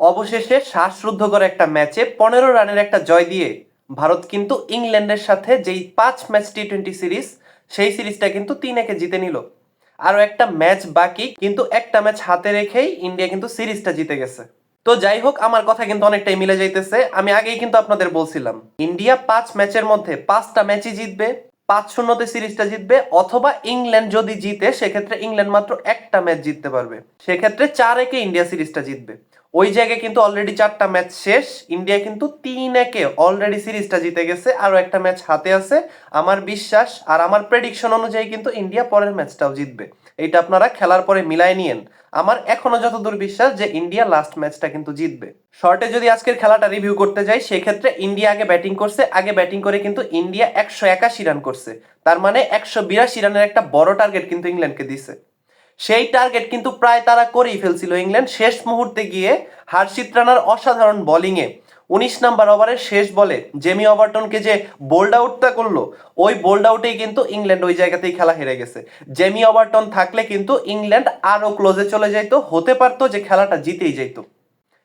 অবশেষে শ্বাসরুদ্ধকর একটা ম্যাচে পনেরো রানের একটা জয় দিয়ে ভারত কিন্তু ইংল্যান্ডের সাথে যেই পাঁচ ম্যাচ টি টোয়েন্টি সিরিজ, সেই সিরিজটা কিন্তু তিন একে জিতে নিল। আরও একটা ম্যাচ বাকি, কিন্তু একটা ম্যাচ হাতে রেখেই ইন্ডিয়া কিন্তু সিরিজটা জিতে গেছে। তো যাই হোক, আমার কথা কিন্তু অনেকটাই মিলে যাইতেছে। আমি আগেই কিন্তু আপনাদের বলছিলাম, ইন্ডিয়া পাঁচ ম্যাচের মধ্যে পাঁচটা ম্যাচই জিতবে, পাঁচ শূন্যতে সিরিজটা জিতবে, অথবা ইংল্যান্ড যদি জিতে, সেক্ষেত্রে ইংল্যান্ড মাত্র একটা ম্যাচ জিততে পারবে। সেক্ষেত্রে চার একে ইন্ডিয়া সিরিজটা জিতবে। ওই জায়গায় কিন্তু অলরেডি চারটা ম্যাচ শেষ। ইন্ডিয়া কিন্তু তিন একে অলরেডি সিরিজটা জিতে গেছে, আরও একটা ম্যাচ হাতে আছে, আমার বিশ্বাস। আর আমার প্রেডিকশন অনুযায়ী কিন্তু ইন্ডিয়া পরের ম্যাচটাও জিতবে। এইটা আপনারা খেলার পরে মিলাই নিয়েন। আমার এখনও যতদূর বিশ্বাস যে ইন্ডিয়া লাস্ট ম্যাচটা কিন্তু জিতবে। শর্টে যদি আজকের খেলাটা রিভিউ করতে যাই, সেক্ষেত্রে ইন্ডিয়া আগে ব্যাটিং করছে। আগে ব্যাটিং করে কিন্তু ইন্ডিয়া একশো একাশি রান করছে। তার মানে একশো বিরাশি রানের একটা বড় টার্গেট কিন্তু ইংল্যান্ডকে দিছে। সেই টার্গেট কিন্তু প্রায় তারা করেই ফেলছিল ইংল্যান্ড। শেষ মুহূর্তে গিয়ে হার্ষিত রানার অসাধারণ বোলিংয়ে উনিশ নাম্বার ওভারের শেষ বলে জেমি ওভারটনকে যে বোল্ড আউটটা করল, ওই বোল্ড আউটেই কিন্তু ইংল্যান্ড ওই জায়গাতেই খেলা হেরে গেছে। জেমি ওভারটন থাকলে কিন্তু ইংল্যান্ড আরও ক্লোজে চলে যাইতো, হতে পারতো যে খেলাটা জিতেই যাইতো।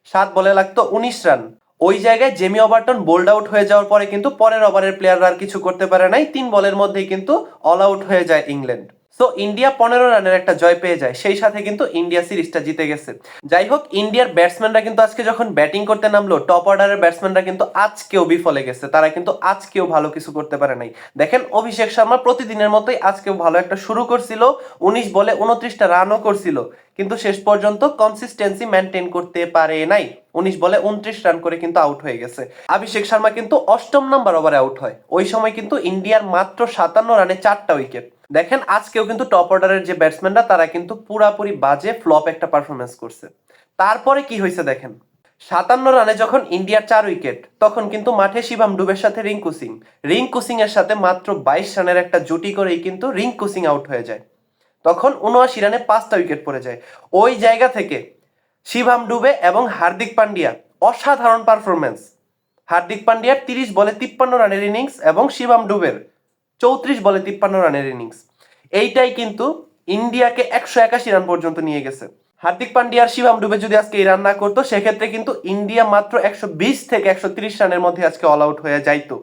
সাত বলে লাগতো উনিশ রান। ওই জায়গায় জেমি ওভারটন বোল্ড আউট হয়ে যাওয়ার পরে কিন্তু পরের ওভারের প্লেয়াররা আর কিছু করতে পারে নাই। তিন বলের মধ্যেই কিন্তু অল আউট হয়ে যায় ইংল্যান্ড। সো ইন্ডিয়া পনেরো রানের একটা জয় পেয়ে যায়। সেই সাথে কিন্তু ইন্ডিয়া সিরিজটা জিতে গেছে। যাই হোক ইন্ডিয়ার ব্যাটসম্যানরা কিন্তু আজকে যখন ব্যাটিং করতে নামলো টপ অর্ডারের ব্যাটসম্যানরা কিন্তু আজকেও বিফলে গেছে। তারা কিন্তু আজকেও ভালো কিছু করতে পারে নাই। দেখেন, অভিষেক শর্মা প্রতিদিনের মতোই আজকেও ভালো একটা শুরু করছিল। উনিশ বলে উনত্রিশটা রানও করছিল। কিন্তু শেষ পর্যন্ত কনসিস্টেন্সি মেনটেন করতে পারে নাই। উনিশ বলে উনত্রিশ রান করে কিন্তু আউট হয়ে গেছে। অভিষেক শর্মা কিন্তু অষ্টম নাম্বার ওভারে আউট হয়। ওই সময় কিন্তু ইন্ডিয়ার মাত্র সাতান্ন রানে চারটা উইকেট দেখেন, আজকেও কিন্তু টপ অর্ডারের যে ব্যাটসম্যানরা তারা কিন্তু পুরাপুরি বাজে ফ্লপ একটা পারফরমেন্স করছে। তারপরে কি হয়েছে দেখেন? সাতান্ন রানে যখন ইন্ডিয়ার চার উইকেট তখন কিন্তু মাঠে শিবাম ডুবের সাথে রিঙ্কু সিং। রিঙ্কু সিং এর সাথে মাত্র বাইশ রানের একটা জুটি করেই কিন্তু রিঙ্কু সিং আউট হয়ে যায়। তখন উনআশি রানে পাঁচটা উইকেট পড়ে যায়। ওই জায়গা থেকে শিভাম ডুবে এবং হার্দিক পান্ডিয়া, অসাধারণ পারফরমেন্স হার্দিক পান্ডিয়ার তিরিশ বলে তিপ্পান্ন রানের ইনিংস এবং শিবাম ডুবের চৌত্রিশ বলে তিপ্পান্ন রানের ইনিংস এইটাই কিন্তু ইন্ডিয়াকে একশো একাশি রান পর্যন্ত নিয়ে গেছে। হার্দিক পান্ডিয়ার শিবাম ডুবে যদি আজকে এই রান না করতো, সেক্ষেত্রে কিন্তু ইন্ডিয়া মাত্র একশো বিশ থেকে একশো তিরিশ রানের মধ্যে আজকে অল আউট হয়ে যাইতো।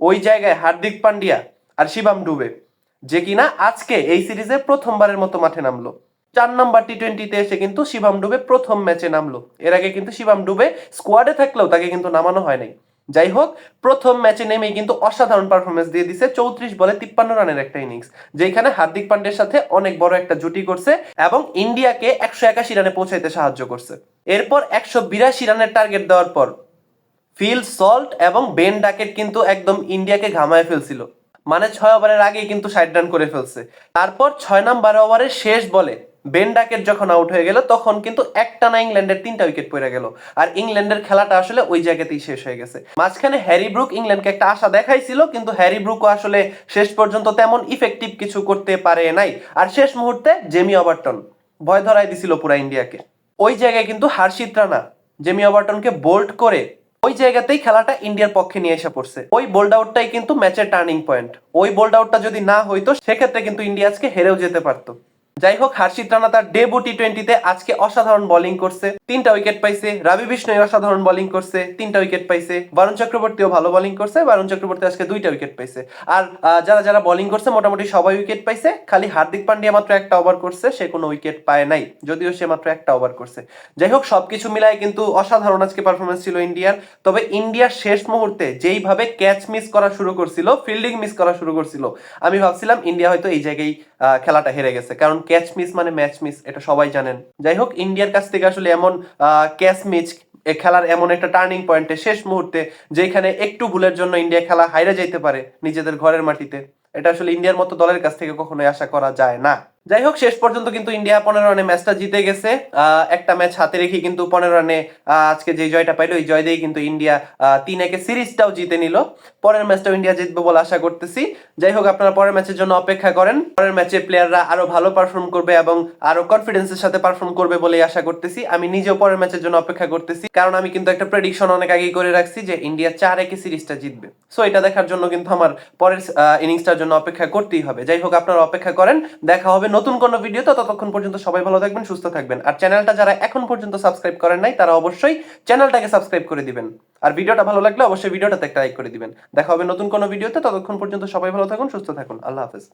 ওই জায়গায় হার্দিক পান্ডিয়া আর শিবাম ডুবে, যে কিনা আজকে এই সিরিজে প্রথমবারের মতো মাঠে নামলো। চার নাম্বার টি টোয়েন্টিতে এসে কিন্তু শিবাম ডুবে প্রথম ম্যাচে নামলো। এর আগে কিন্তু শিবাম ডুবে স্কোয়াডে থাকলেও তাকে কিন্তু নামানো হয় নাই। যাই হোক প্রথম ম্যাচে নেমেই কিন্তু অসাধারণ পারফরমেন্স দিয়ে দিছে চৌত্রিশ বলে তিপ্পান্ন রানের একটা ইনিংস যেখানে হার্দিক পান্ডের সাথে অনেক বড় একটা জুটি করছে এবং ইন্ডিয়াকে একশো একাশি রানে পৌঁছাইতে সাহায্য করছে। এরপর একশো বিরাশি রানের টার্গেট দেওয়ার পর, ফিল সল্ট এবং বেন ডাকেট কিন্তু একদম ইন্ডিয়াকে ঘামায় ফেলছিল। মানে ছয় ওভারের আগেই কিন্তু ষাট রান করে ফেলছে। তারপর ছয় নাম্বার ওভারের শেষ বলে বেন ডাকেট যখন আউট হয়ে গেল, তখন কিন্তু একটা না ইংল্যান্ডের তিনটা উইকেট পড়ে গেল। আর ইংল্যান্ডের খেলাটা আসলে ওই জায়গাতেই শেষ হয়ে গেছে। মাঝখানে হ্যারি ব্রুক ইংল্যান্ডকে একটা আশা দেখাইছিল, কিন্তু হ্যারি ব্রুকও আসলে শেষ পর্যন্ত তেমন ইফেক্টিভ কিছু করতে পারে নাই। আর শেষ মুহূর্তে জেমি ওভারটন ভয় ধরাই দিছিল পুরা ইন্ডিয়াকে। ওই জায়গায় কিন্তু হার্ষিত রানা জেমি ওভারটনকে বোল্ড করে ওই জায়গাতেই খেলাটা ইন্ডিয়ার পক্ষে নিয়ে এসে পড়ছে। ওই বোল্ড আউটটাই কিন্তু ম্যাচের টার্নিং পয়েন্ট ওই বোল্ড আউটটা যদি না হইতো, সেক্ষেত্রে কিন্তু ইন্ডিয়া আজকে হেরেও যেতে পারতো। যাই হোক হার্ষিত রানা তার ডেবু টি টোয়েন্টিতে আজকে অসাধারণ বোলিং করছে। তিনটা উইকেট পাইছে। রাবি বিষ্ণয় অসাধারণ বোলিং করছে। তিনটা উইকেট পাইছে। বরুণ চক্রবর্তীও ভালো বোলিং করছে। বরুণ চক্রবর্তী আজকে দুইটা উইকেট পাইছে। আর যারা যারা বোলিং করছে, মোটামুটি সবাই উইকেট পাইছে। খালি হার্দিক পান্ডিয়া মাত্র একটা ওভার করছে। সে কোনো উইকেট পায় নাই। যদিও সে মাত্র একটা ওভার করছে। যাই হোক সবকিছু মিলায় কিন্তু অসাধারণ আজকে পারফরমেন্স ছিল ইন্ডিয়ার। তবে ইন্ডিয়ার শেষ মুহূর্তে যেইভাবে ক্যাচ মিস করা শুরু করছিল ফিল্ডিং মিস করা শুরু করছিল, আমি ভাবছিলাম ইন্ডিয়া হয়তো এই জায়গায় খেলাটা হেরে গেছে। কারণ ক্যাচ মিস মানে ম্যাচ মিস এটা সবাই জানেন। যাই হোক, ইন্ডিয়ার কাছ থেকে আসলে এমন ক্যাচ মিস খেলার এমন একটা টার্নিং পয়েন্টে শেষ মুহূর্তে যেখানে একটু ভুলের জন্য ইন্ডিয়া খেলা হাইরে যাইতে পারে নিজেদের ঘরের মাটিতে, এটা আসলে ইন্ডিয়ার মতো দলের কাছ থেকে কখনোই আশা করা যায় না। যাই হোক শেষ পর্যন্ত কিন্তু ইন্ডিয়া পনেরো রানে ম্যাচটা জিতে গেছে। একটা ম্যাচ হাতে রেখে কিন্তু পনেরো রানে আজকে যে জয়টা পাইলো, এই জয় দিয়ে কিন্তু ইন্ডিয়া তিন একে সিরিজটাও জিতে নিল। পরের ম্যাচটাও ইন্ডিয়া জিতবে বলে আশা করতেছি। যাই হোক আপনারা পরের ম্যাচের জন্য অপেক্ষা করেন। পরের ম্যাচে প্লেয়াররা আরও ভালো পারফর্ম করবে এবং আরও কনফিডেন্সের সাথে পারফর্ম করবে বলে আশা করতেছি। আমি নিজেও পরের ম্যাচের জন্য অপেক্ষা করতেছি, কারণ আমি কিন্তু একটা প্রেডিকশন অনেক আগেই করে রাখছি যে ইন্ডিয়া চার একে সিরিজটা জিতবে। সো এটা দেখার জন্য কিন্তু আমার পরের ইনিংসটার জন্য অপেক্ষা করতেই হবে। যাই হোক আপনারা অপেক্ষা করেন। দেখা হবে নতুন কোনো ভিডিওতে ততক্ষণ পর্যন্ত সবাই ভালো থাকবেন, সুস্থ থাকবেন। আর চ্যানেলটা যারা এখন পর্যন্ত সাবস্ক্রাইব করেন নাই, তারা অবশ্যই চ্যানেলটাকে সাবস্ক্রাইব করে দিবেন। আর ভিডিওটা ভালো লাগলে অবশ্যই ভিডিওটাতে একটা লাইক করে দিবেন। দেখা হবে নতুন কোনো ভিডিওতে ততক্ষণ পর্যন্ত সবাই ভালো থাকুন, সুস্থ থাকুন। আল্লাহ হাফেজ।